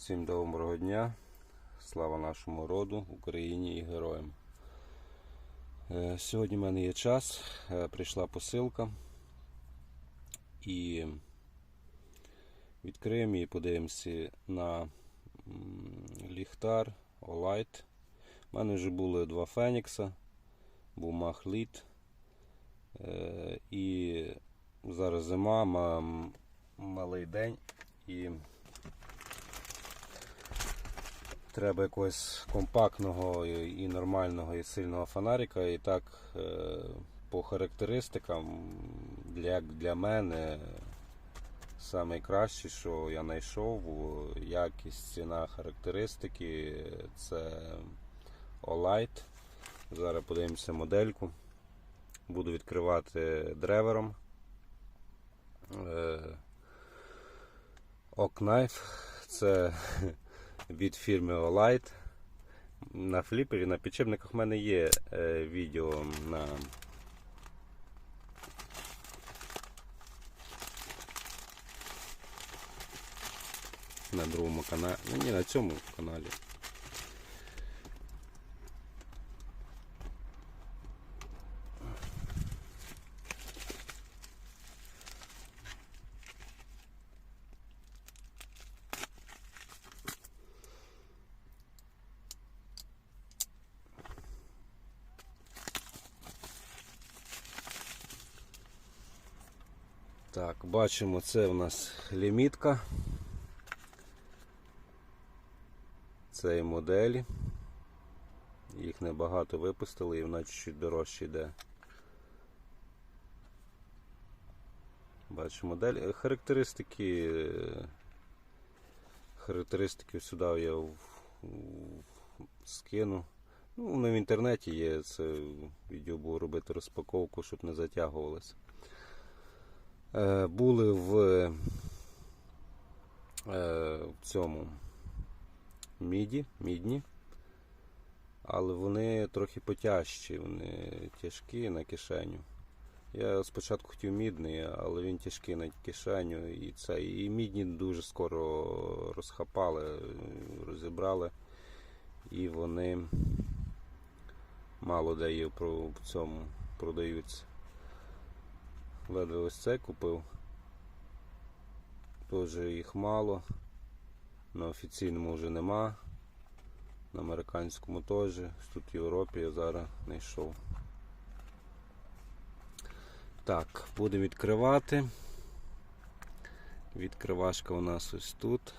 Всім доброго дня. Слава нашому роду, Україні і героям. Е, Сьогодні в мене є час. Е, Прийшла посилка. І відкриємо і подивимося на ліхтар Олайт. У мене вже були два Фенікса, був Махліт. Е, І зараз зима, малий день. І треба якогось компактного і нормального і сильного фонарика. І так е, по характеристикам для, для мене найкраще, що я знайшов, якість ціна характеристики це Olight. Зараз подивимося модельку. Буду відкривати древером. Е, Окнайф. Це від фірми Olight. На фліпері, на підшипниках в мене є е, відео на на другому каналі. Ну ні, на цьому каналі. Так, бачимо, це у нас лімітка цієї моделі. Їх небагато випустили і вона чуть-чуть дорожче йде. Бачимо модель. Е, Характеристики. е, Характеристики сюди я в, в- скину. Ну, в інтернеті є. Це відео буду робити розпаковку, щоб не затягувалося. Е, були в, е, цьому міді, мідні, але вони трохи потяжчі, вони тяжкі на кишеню. Я спочатку хотів мідний, але він тяжкий на кишеню і це. І мідні дуже скоро розхапали, розібрали, і вони мало де є в цьому продаються. Ледве ось це купив. Теж їх мало. На офіційному вже нема. На американському теж. Тут в Європі я зараз знайшов. Так, будемо відкривати. Відкривашка у нас ось тут.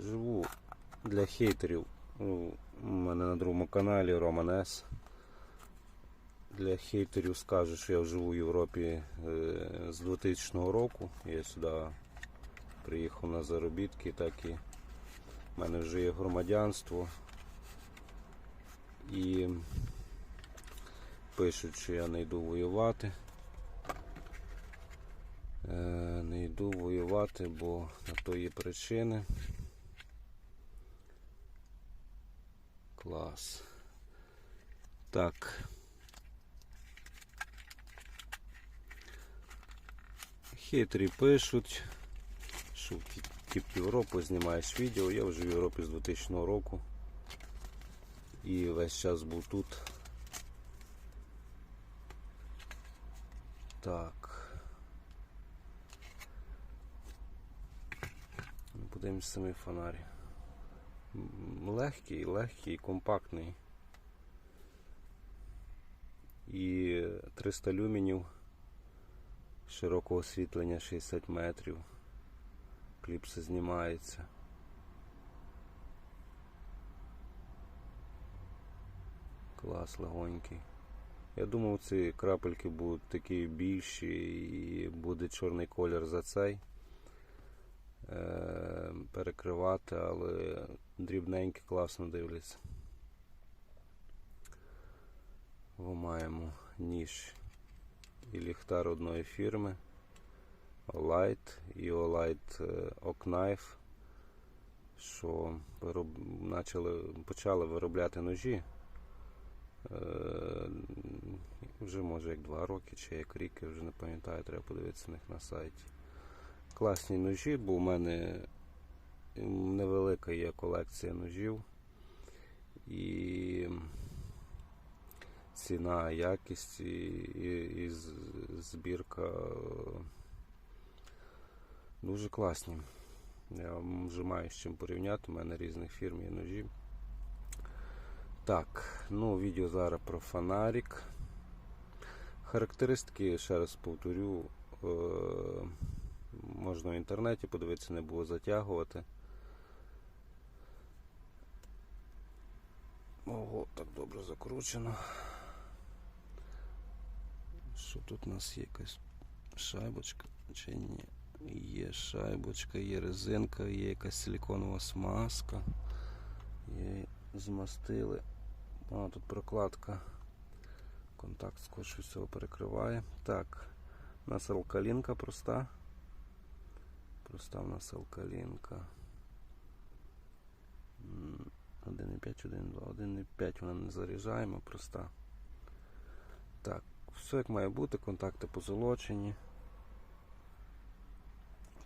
Живу для хейтерів. У мене на другому каналі Роман С. Для хейтерів скажу, що я живу в Європі е, з 2000 року. Я сюди приїхав на заробітки, так і в мене вже є громадянство. І пишуть, що я не йду воювати. Е, Не йду воювати, бо на то є причини. Клас. Так. Хитрі пишуть, що тип Європу знімаєш відео. Я вже в Європі з 2000 року. І весь час був тут. Так. Ну, Подивимось самий фонарь. М, Легкий, легкий, компактний. І 300 люменів широкого освітлення 60 метрів. Кліпси знімається. Клас легонький. Я думав, ці крапельки будуть такі більші і буде чорний колір за цей е, перекривати, але дрібненькі класно дивляться. О, маємо ніж і ліхтар одної фірми. Olight і Olight е, Oknife, що вироб... почали, почали виробляти ножі. Е, Вже може як два роки чи як рік, я вже не пам'ятаю, треба подивитися на них на сайті. Класні ножі, бо у мене невелика є колекція ножів. І ціна, якість і, і, і збірка е, дуже класні. Я вже маю з чим порівняти. У мене різних фірм є ножі. Так, ну відео зараз про фонарик. Характеристики, ще раз повторю, е, можна в інтернеті подивитися, не було затягувати. Ого, так добре закручено. Що тут у нас є якась шайбочка чи ні? Є шайбочка, є резинка, є якась силіконова смазка. Є змастили. А, тут прокладка. Контакт скотч всього перекриває. Так, у нас алкалінка проста. Проста у нас алкалінка. 1,5, 1,2, 1,5 вона не заряджаємо, проста. Все як має бути, контакти позолочені.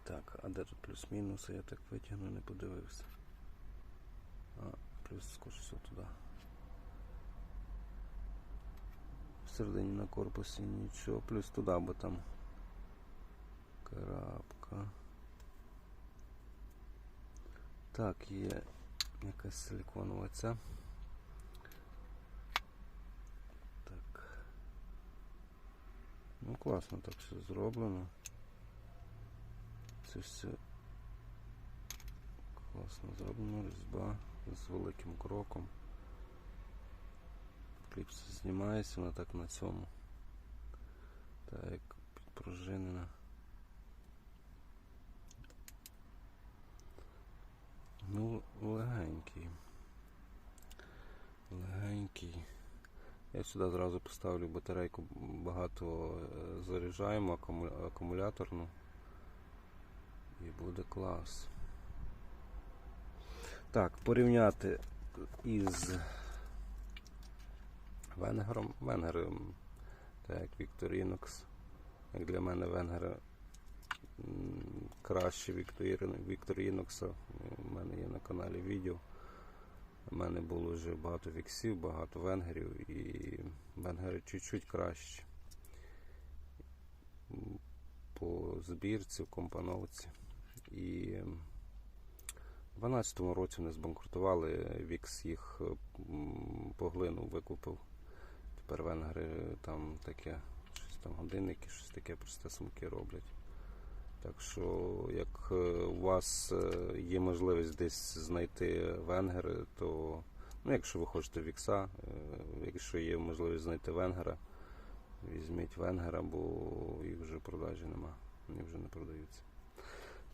Так, а де тут плюс-мінус? Я так витягну, не подивився. А, плюс скотч все туди. Всередині на корпусі нічого, плюс туди, бо там крапка. Так, є якась силиконова ця. Ну класно так все зроблено. Це все класно зроблено, різьба з великим кроком. Кліпс знімається, вона так на цьому. Так, як підпружинена. Ну, легенький. Легенький. Я сюди зразу поставлю батарейку багато е, заряджаємо акумуляторну. І буде клас. Так, порівняти із Венгером. Венгер, так як Victorinox. Як для мене Венгер краще Victorino- Victorinox. У мене є на каналі відео. У мене було вже багато віксів, багато венгерів і венгери чуть-чуть краще. По збірці, в компоновці. І в 12-му році вони збанкрутували, Вікс їх поглинув, викупив. Тепер венгери там таке, щось там годинники, щось таке просте сумки роблять. Так що, як е, у вас е, є можливість десь знайти венгери, то ну, якщо ви хочете вікса, е, якщо є можливість знайти венгера, візьміть венгера, бо їх вже в продажі нема. Вони вже не продаються.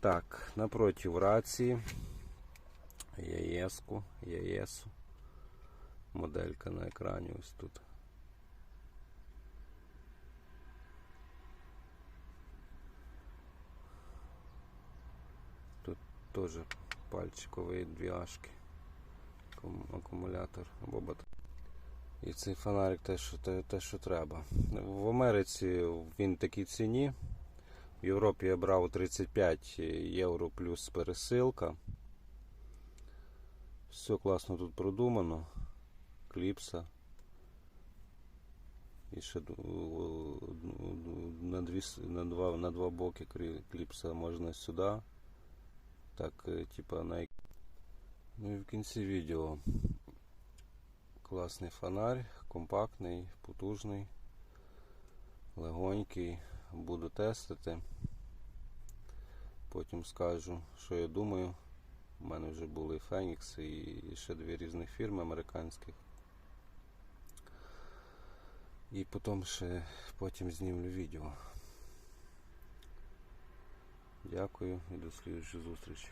Так, напротив рації. ЯЕСку, ЯЕСу. Моделька на екрані ось тут. Теж пальчикові дві ашки. Акум- Акумулятор або бат. І цей фонарик те, що, те, те, що треба. В Америці він такій ціні. В Європі я брав 35 євро плюс пересилка. Все класно тут продумано. Кліпса. І ще на, дві, на, два, на два боки кліпса можна сюди. Так, е, типа на. Ну і в кінці відео. Класний фонарь, компактний, потужний, легонький. Буду тестити. Потім скажу, що я думаю. У мене вже були Phoenix і ще дві різних фірми американських. І потім ще потім знімлю відео. Дякую і до слідчої зустрічі.